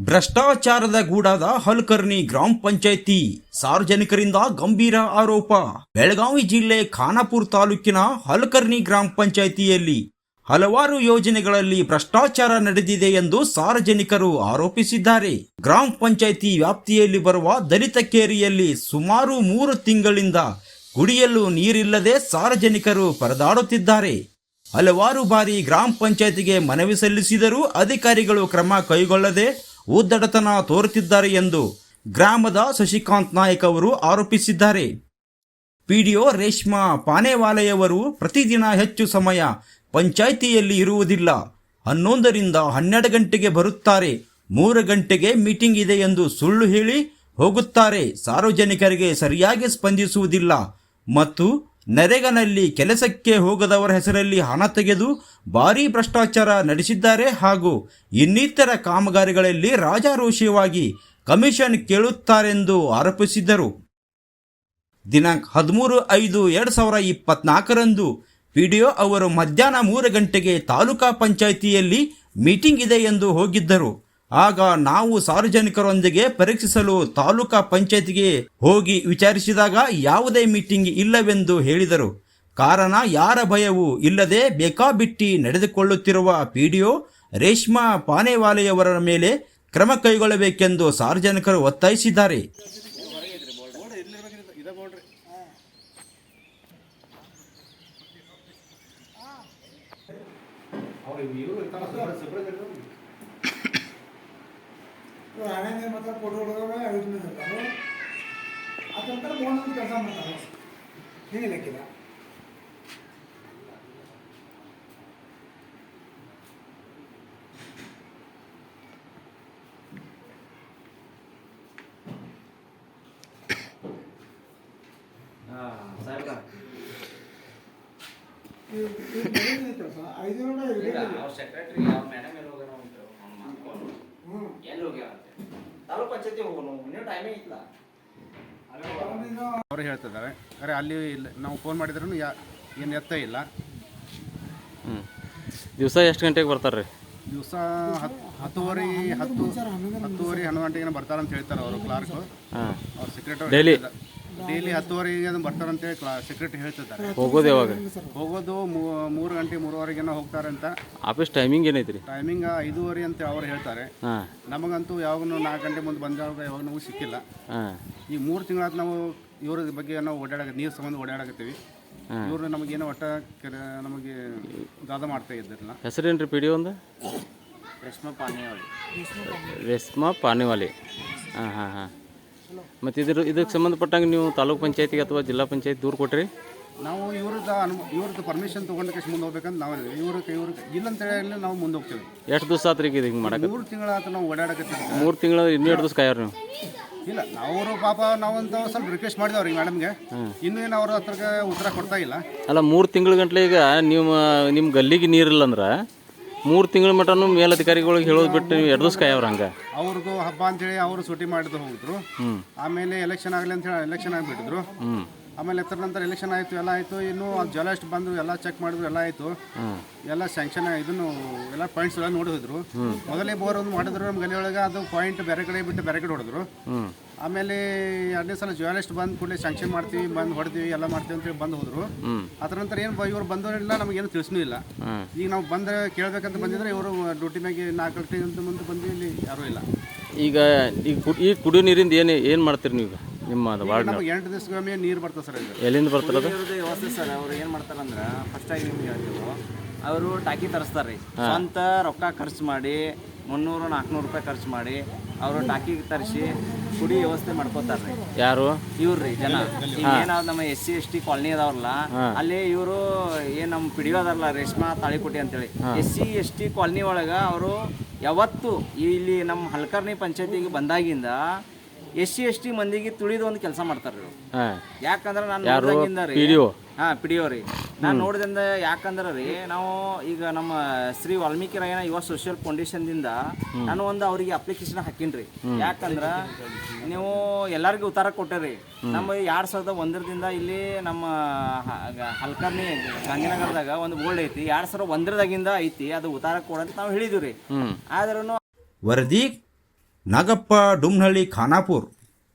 ಭ್ರಷ್ಟಾಚಾರದ ಗೂಡಾದ ಹಲ್ಕರ್ನಿ ಗ್ರಾಮ ಪಂಚಾಯಿತಿ ಸಾರ್ವಜನಿಕರಿಂದ ಗಂಭೀರ ಆರೋಪ. ಬೆಳಗಾವಿ ಜಿಲ್ಲೆ ಖಾನಾಪುರ ತಾಲೂಕಿನ ಹಲ್ಕರ್ನಿ ಗ್ರಾಮ ಪಂಚಾಯಿತಿಯಲ್ಲಿ ಹಲವಾರು ಯೋಜನೆಗಳಲ್ಲಿ ಭ್ರಷ್ಟಾಚಾರ ನಡೆದಿದೆ ಎಂದು ಸಾರ್ವಜನಿಕರು ಆರೋಪಿಸಿದ್ದಾರೆ. ಗ್ರಾಮ ಪಂಚಾಯಿತಿ ವ್ಯಾಪ್ತಿಯಲ್ಲಿ ಬರುವ ದಲಿತ ಕೇರಿಯಲ್ಲಿ ಸುಮಾರು ಮೂರು ತಿಂಗಳಿಂದ ಕುಡಿಯಲು ನೀರಿಲ್ಲದೆ ಸಾರ್ವಜನಿಕರು ಪರದಾಡುತ್ತಿದ್ದಾರೆ. ಹಲವಾರು ಬಾರಿ ಗ್ರಾಮ ಪಂಚಾಯತಿಗೆ ಮನವಿ ಸಲ್ಲಿಸಿದರೂ ಅಧಿಕಾರಿಗಳು ಕ್ರಮ ಕೈಗೊಳ್ಳದೆ ಉದ್ದಟತನ ತೋರುತ್ತಿದ್ದಾರೆ ಎಂದು ಗ್ರಾಮದ ಶಶಿಕಾಂತ್ ನಾಯಕ್ ಅವರು ಆರೋಪಿಸಿದ್ದಾರೆ. ಪಿಡಿಒ ರೇಷ್ಮಾ ಪಾನೇವಾಲೆಯವರು ಪ್ರತಿದಿನ ಹೆಚ್ಚು ಸಮಯ ಪಂಚಾಯಿತಿಯಲ್ಲಿ ಇರುವುದಿಲ್ಲ. ಹನ್ನೊಂದರಿಂದ ಹನ್ನೆರಡು ಗಂಟೆಗೆ ಬರುತ್ತಾರೆ. ಮೂರು ಗಂಟೆಗೆ ಮೀಟಿಂಗ್ ಇದೆ ಎಂದು ಸುಳ್ಳು ಹೇಳಿ ಹೋಗುತ್ತಾರೆ. ಸಾರ್ವಜನಿಕರಿಗೆ ಸರಿಯಾಗಿ ಸ್ಪಂದಿಸುವುದಿಲ್ಲ. ಮತ್ತು ನರೇಗಾನಲ್ಲಿ ಕೆಲಸಕ್ಕೆ ಹೋಗದವರ ಹೆಸರಲ್ಲಿ ಹಣ ತೆಗೆದು ಭಾರೀ ಭ್ರಷ್ಟಾಚಾರ ನಡೆಸಿದ್ದಾರೆ ಹಾಗೂ ಇನ್ನಿತರ ಕಾಮಗಾರಿಗಳಲ್ಲಿ ರಾಜಾರೋಷಿಯವಾಗಿ ಕಮಿಷನ್ ಕೇಳುತ್ತಾರೆಂದು ಆರೋಪಿಸಿದ್ದರು. ದಿನಾಂಕ ಹದಿಮೂರು ಐದು ಎರಡು ಸಾವಿರ ಇಪ್ಪತ್ನಾಲ್ಕರಂದು ಪಿಡಿಒ ಅವರು ಮಧ್ಯಾಹ್ನ ಮೂರು ಗಂಟೆಗೆ ತಾಲೂಕಾ ಪಂಚಾಯಿತಿಯಲ್ಲಿ ಮೀಟಿಂಗ್ ಇದೆ ಎಂದು ಹೋಗಿದ್ದರು. ಆಗ ನಾವು ಸಾರ್ವಜನಿಕರೊಂದಿಗೆ ಪರೀಕ್ಷಿಸಲು ತಾಲೂಕಾ ಪಂಚಾಯತ್ಗೆ ಹೋಗಿ ವಿಚಾರಿಸಿದಾಗ ಯಾವುದೇ ಮೀಟಿಂಗ್ ಇಲ್ಲವೆಂದು ಹೇಳಿದರು. ಕಾರಣ, ಯಾರ ಭಯವೂ ಇಲ್ಲದೆ ಬೇಕಾಬಿಟ್ಟಿ ನಡೆದುಕೊಳ್ಳುತ್ತಿರುವ ಪಿಡಿಒ ರೇಷ್ಮಾ ಪಾನೇವಾಲೆಯವರ ಮೇಲೆ ಕ್ರಮ ಕೈಗೊಳ್ಳಬೇಕೆಂದು ಸಾರ್ವಜನಿಕರು ಒತ್ತಾಯಿಸಿದ್ದಾರೆ. ಹಣೆ ಮಾತ್ರ ಕೊಡು ಹುಡುಗರು ಐದು ಇರ್ತಾರೆ ಅದಂತರ ಮೂವತ್ತೊಂದು ಕೆಲಸ ಮಾಡ್ತಾರೆ ಹಿಂಗೆ ಲೆಕ್ಕಿಲ್ಲ ಕೆಲಸ ಐದು ಈಗ ಅವ್ರ ಸೆಕ್ರೆಟರಿ ಅವ್ರ ಮೇಡಮ್ ಎಲ್ಲಿ ಹೋಗ್ಯಾರ ಅಂತ ಅವ್ನು ಮಾಡ್ಕೊಂಡು ಹ್ಞೂ ಎಲ್ಲಿ ಹೋಗ್ಯಾರ ಅಂತ ಇತ್ತಲ್ಲ ಅವರು ಹೇಳ್ತಿದ್ದಾರೆ. ಅರೆ ಅಲ್ಲಿ ಇಲ್ಲ ನಾವು ಫೋನ್ ಮಾಡಿದ್ರು ಯಾ ಏನು ಎತ್ತ ಇಲ್ಲ. ಹ್ಞೂ ದಿವಸ ಎಷ್ಟು ಗಂಟೆಗೆ ಬರ್ತಾರೆ ರೀ ದಿವಸ ಹತ್ತು ಹತ್ತುವರೆ ಹತ್ತು ಹತ್ತುವರೆ ಹನ್ನೊಂದು ಗಂಟೆಗೆ ಬರ್ತಾರಂತ ಹೇಳ್ತಾರೆ ಅವರು ಕ್ಲಾರ್ಕ್ ಹಾಂ. ಅವ್ರ ಸೆಕ್ರೆಟರಿ Daily? ಡೈಲಿ ಹತ್ತುವರೆಗೆ ಅದನ್ನು ಬರ್ತಾರಂತೇಳಿ ಕ್ಲಾ ಸೆಕ್ರೆಟರಿ ಹೇಳ್ತಿದ್ದಾರೆ. ಹೋಗೋದು ಯಾವಾಗ? ಹೋಗೋದು ಮೂ- ಮೂರು ಗಂಟೆ ಮೂರುವರೆಗೇನೋ ಹೋಗ್ತಾರೆ ಅಂತ. ಆಫೀಸ್ ಟೈಮಿಂಗ್ ಏನೈತಿ ರೀ ಟೈಮಿಂಗ್ ಐದೂವರೆ ಅಂತ ಅವ್ರು ಹೇಳ್ತಾರೆ. ಹಾಂ. ನಮಗಂತೂ ಯಾವಾಗ ನಾಲ್ಕು ಗಂಟೆ ಮುಂದೆ ಬಂದಾಗ ಯಾವಾಗ ನಮಗೆ ಸಿಕ್ಕಿಲ್ಲ. ಹಾಂ. ಈ ಮೂರು ತಿಂಗಳಾದ ನಾವು ಇವ್ರ ಬಗ್ಗೆ ನಾವು ಓಡಾಡಕ ನೀರು ಸಂಬಂಧ ಓಡಾಡಕತ್ತೀವಿ. ಇವರು ನಮಗೇನೋ ಒಟ್ಟ ಕೆರೆ ನಮಗೆ ದಾದ ಮಾಡ್ತಾ ಇದ್ದಿರಲ್ಲ. ಹೆಸರೇನು ರೀ ಪಿ ಡಿ ಒಂದು? ರೇಷ್ಮಾ ಪಾನಿವಾಲಿ ರೇಷ್ಮಾ ಪಾನಿವಾಲಿ ಹಾಂ ಹಾಂ ಹಾಂ. ಮತ್ತು ಇದ್ರ ಇದಕ್ಕೆ ಸಂಬಂಧಪಟ್ಟಂಗೆ ನೀವು ತಾಲೂಕ್ ಪಂಚಾಯತಿಗೆ ಅಥವಾ ಜಿಲ್ಲಾ ಪಂಚಾಯತ್ ದೂರು ಕೊಟ್ರಿ? ನಾವು ಇವ್ರದ್ದು ಅನು ಇವ್ರದ್ದು ಪರ್ಮಿಷನ್ ತೊಗೊಂಡಕ್ಕೆ ಮುಂದೆ ಹೋಗ್ಬೇಕಂತ ನಾವು ಇವ್ರಿಗೆ ಇವ್ರಿಗೆ ಇಲ್ಲ ಅಂತ ಹೇಳಿ ನಾವು ಮುಂದೆ ಹೋಗ್ತೀವಿ. ಎಷ್ಟು ದಿವಸ ಆತ್ರಿ ಈಗ ಹಿಂಗೆ ಮಾಡಕ್ಕೆ ಮೂರು ತಿಂಗಳಾತ ನಾವು ಓಡಾಡಕತ್ತೀವಿ. ಮೂರು ತಿಂಗಳ ಇನ್ನೂ ಎರಡು ದಿವಸ ಕಾಯ್ರಿ ನೀವು? ಇಲ್ಲ ಅವರು ಪಾಪ ನಾವಂತ ಸ್ವಲ್ಪ ರಿಕ್ವೆಸ್ಟ್ ಮಾಡಿದೆ ಅವ್ರಿಗೆ ಮೇಡಮ್ಗೆ ಇನ್ನೂ ಏನು ಅವ್ರ ಹತ್ರಕ್ಕೆ ಉತ್ತರ ಕೊಡ್ತಾ ಇಲ್ಲ. ಅಲ್ಲ ಮೂರು ತಿಂಗಳ ಗಂಟ್ಲೆ ಈಗ ನಿಮ್ಮ ನಿಮ್ಮ ಗಲ್ಲಿಗೆ ನೀರಿಲ್ಲ ಅಂದ್ರೆ ಮೂರು ತಿಂಗಳ ಮಟನು ಮೇಲಧಿಕಾರಿಗಳಿಗೆ ಹೇಳೋದು ಬಿಟ್ಟು ನೀವು ಎರಡು ದಿವಸ ಕಾಯವ್ರ ಹಂಗೆ. ಅವ್ರದ್ದು ಹಬ್ಬ ಅಂತೇಳಿ ಅವರು ಸೂಟಿ ಮಾಡಿದ್ದು ಹೋಗಿದ್ರು. ಆಮೇಲೆ ಎಲೆಕ್ಷನ್ ಆಗಲಿ ಅಂತ ಹೇಳಿ ಎಲೆಕ್ಷನ್ ಆಗಿಬಿಟ್ಟಿದ್ರು. ಆಮೇಲೆ ಎತ್ತರ ನಂತರ ಎಲೆಕ್ಷನ್ ಆಯಿತು ಎಲ್ಲ ಆಯಿತು. ಇನ್ನು ಜಲಸ್ಟ್ ಬಂದು ಎಲ್ಲ ಚೆಕ್ ಮಾಡಿದ್ರು ಎಲ್ಲ ಆಯಿತು. ಎಲ್ಲ ಸ್ಯಾಂಕ್ಷನ್ ಇದನ್ನು ಎಲ್ಲ ಪಾಯಿಂಟ್ಸ್ ಎಲ್ಲ ನೋಡಿ ಹೋದ್ರು ಮೊದಲೇ ಬೋರ್ ಒಂದು ಮಾಡಿದ್ರು ನಮ್ಮ ಗಲಿ ಒಳಗೆ ಅದು ಪಾಯಿಂಟ್ ಬೇರೆ ಕಡೆ ಬಿಟ್ಟು ಬೇರೆ ಕಡೆ ಹೊಡೆದ್ರು. ಆಮೇಲೆ ಎರಡನೇ ಸಲ ಜರ್ನಲಿಸ್ಟ್ ಬಂದು ಕೂಡಲೇ ಸ್ಯಾಂಕ್ಷನ್ ಮಾಡ್ತೀವಿ ಬಂದು ಹೊಡ್ತೀವಿ ಎಲ್ಲ ಮಾಡ್ತೀವಿ ಅಂತೇಳಿ ಬಂದು ಹೋದ್ರು. ಅದ್ರ ನಂತರ ಏನು ಇವ್ರು ಬಂದವರಿಲ್ಲ ನಮಗೇನು ತಿಳಿಸ್ನೂ ಇಲ್ಲ. ಈಗ ನಾವು ಬಂದ್ರೆ ಕೇಳ್ಬೇಕಂತ ಬಂದಿದ್ರೆ ಇವರು ಡ್ಯೂಟಿ ಮ್ಯಾಗೆ ನಾಲ್ಕು ಗಂಟೆ ಅಂತ ಮುಂದೆ ಬಂದು ಇಲ್ಲಿ ಯಾರೂ ಇಲ್ಲ. ಈಗ ಈಗ ಕು- ಈ ಕುಡಿಯೋ ನೀರಿಂದ ಏನು ಏನು ಮಾಡ್ತೀರಿ ನೀವು ನಿಮ್ಮ ವಾರ್ಡ್ ನಮಗೆ ಎಂಟು ದಿವಸಕ್ಕೊಮ್ಮೆ ನೀರು ಬರ್ತದೆ ಸರ್ ಇದು. ಎಲ್ಲಿಂದ ಇವ್ರದ್ದು ವ್ಯವಸ್ಥೆ ಸರ್ ಅವ್ರು ಏನು ಮಾಡ್ತಾರಂದ್ರೆ ಫಸ್ಟ್ ಆಗಿ ನಿಮ್ಗೆ ಹೇಳ್ತೀವಿ. ಅವರು ಟಾಕಿ ತರಿಸ್ತಾರೆ ರೀ ಸ್ವಂತ ರೊಕ್ಕ ಖರ್ಚು ಮಾಡಿ ಮುನ್ನೂರು ನಾಲ್ಕುನೂರು ರೂಪಾಯಿ ಖರ್ಚು ಮಾಡಿ ಅವರು ಟಾಕಿ ತರಿಸಿ ಕುಡಿ ವ್ಯವಸ್ಥೆ ಮಾಡ್ಕೋತಾರ್ರಿ ಯಾರು? ಇವ್ರಿ ಜನ. ಈಗ ಏನಾವ್ ನಮ್ಮ S C S T colony ಅದಾವ್ರಲ್ಲ ಅಲ್ಲಿ ಇವರು ಏನ್ ನಮ್ ಪಿಡಿ ಅದಾರಲ್ಲ ರೇಷ್ಮಾ ತಾಳಿಕೋಟಿ ಅಂತೇಳಿ. S C S T colony ಒಳಗ ಅವರು ಯಾವತ್ತು ಇಲ್ಲಿ ನಮ್ಮ ಹಲ್ಕರ್ಣಿ ಪಂಚಾಯತಿಗೆ ಬಂದಾಗಿಂದ ಎಸ್ ಸಿ ಎಸ್ ಟಿ ಮಂದಿಗೆ ತುಳಿದು ಒಂದು ಕೆಲಸ ಮಾಡ್ತಾರೆ ಯಾಕಂದ್ರೆ ನಾನು ಯಾರು? ರೀ. ಹಾಂ ಹಾ ಪಿಡಿಯೋ ರೀ. ನಾನು ನೋಡಿದಿಂದ ಯಾಕಂದ್ರೆ ರೀ ನಾವು ಈಗ ನಮ್ಮ ಶ್ರೀ ವಾಲ್ಮೀಕಿ ರಾಯನ ಯುವ ಸೋಷಿಯಲ್ ಫೌಂಡೇಶನ್ದಿಂದ ನಾನು ಒಂದು ಅವರಿಗೆ ಅಪ್ಲಿಕೇಶನ್ ಹಾಕಿನ್ರಿ ಯಾಕಂದ್ರೆ ನೀವು ಎಲ್ಲರಿಗೂ ಉತ್ತರ ಕೊಟ್ಟರಿ ನಮ್ಮ ಎರಡ್ ಸಾವಿರದ ಒಂದರದಿಂದ ಇಲ್ಲಿ ನಮ್ಮ ಹಲ್ಕರ್ನಿ ಗಾಂಧಿನಗರದಾಗ ಒಂದು ಬೋರ್ಡ್ ಐತಿ. ಎರಡ್ ಸಾವಿರದ ಒಂದರದಾಗಿಂದ ಐತಿ. ಅದು ಉತ್ತರ ಕೊಡಂತ ನಾವು ಹೇಳಿದ್ವಿ ರೀ. ಆದ್ರೂ ವರದಿ નાગપ્પા ડુમનલી ખાનાપુર